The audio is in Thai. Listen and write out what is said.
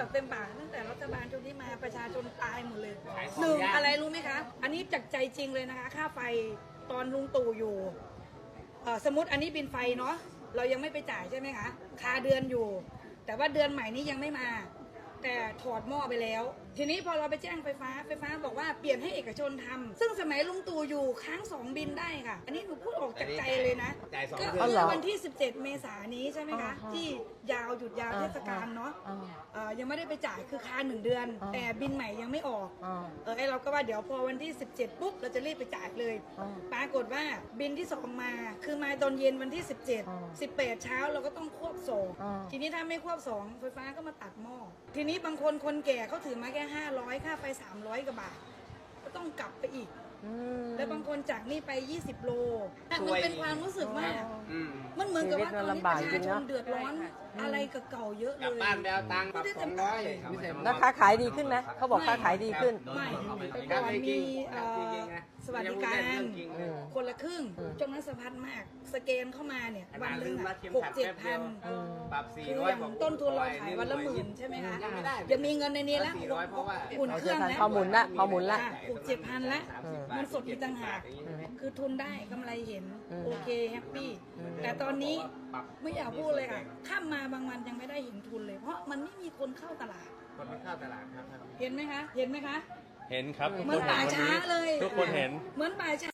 แบบเต็มปากตั้งแต่รัฐบาลชุดนี้มาประชาชนตายหมดเลยหนึ่งอะไรรู้ไหมคะ อันนี้จากใจจริงเลยนะคะ ค่าไฟตอนลุงตู่อยู่เอ่อสมมติอันนี้บินไฟเนาะเรายังไม่ไปจ่ายใช่ไหมคะคาเดือนอยู่ แต่ว่าเดือนใหม่นี้ยังไม่มา แต่ถอดหม้อไปแล้ว ทีนี้พอเราไปแจ้งไฟฟ้าไฟฟ้าบอกว่าเปลี่ยนให้เอกชนทำซึ่งสมัยลุงตู่อยู่ค้างสองบินได้ค่ะ อันนี้หนูพูดออกจากใจเลยนะจ่ายสองก็เดืคือนอเหรอวันที่ 17 เมษายนนี้ใช่ไหมคะอ่าฮะที่ยาวหยุดยาวเทศกาลเนาะอ่าเอ่อยังไม่ได้ไปจ่ายคือค้างหนึ่งเดือนอ่าแต่บินใหม่ยังไม่ออกอ่าเออไอเราก็ว่าเดี๋ยวพอวันที่ 17 ปุ๊บเราจะรีบไปจ่ายเลยอ่าปรากฏว่าบินที่สองมาคือมาตอนเย็นวันที่อ่า17 18 เช้าเราก็ต้องควบสองอ่าทีนี้ถ้าไม่ควบสองไฟฟ้าก็มาตัดหม้อทีนี้บางคนคนแก่เขาถือมาแค่500ค่าไฟ300กว่าบาท ก็ต้องกลับไปอีกอืมแล้วบางคนจากนี่ไป 20 โลช่มันวยเป็นความรู้สึกว่า อืมมันเหมือนกับว่าตอนนี้ชีวิตมันลำปบากระจริชางชเนนอะเดือดร้อนอะไรกับเก่าเยอะกลับเลยบ้านไปเอาตังค์ปรับสองร้อยแล้วค้าขายดีขึ้นไหมเขาบอกค้าขายดีขึ้น ไม่แต่ก่อนมีเอ่อสวัสดิการอืมคนละครึ่งอืมจนนั้นสะพัดมาก สแกนเข้ามาเนี่ย วัวันนหหนึ่นึ่งงมาอะเข็มหกขัดเจ็ดแป๊บพัเดียนวปรับสี่คือร้ออยย่างต้นทุนเราขายวันละหมื่นใช่ไหมคะยังไม่ได้จะมีเงินในนี้แล้วสี่ร้อยเพราะว่าอุ่นเครื่องแล้วพอหมุนละพอหมุนละ หกเจ็ดพันละสามสิบบาทมันสดอีกต่างหาก คือทุนได้กำไรเห็นอืมโอเค แฮปปี้ อืม แต่ตอนนี้ปรับไม่อยากพูดเลยค่ะข้ามมาบางวันยังไม่ได้เห็นทุนเลย เพราะมันไม่มีคนเข้าตลาด คนไม่เข้าตลาดครับ เห็นไหมคะ เห็นไหมคะ เห็นครับเหมือนป่าช้าเลย ทุกคนเห็น เหมือนป่าช้า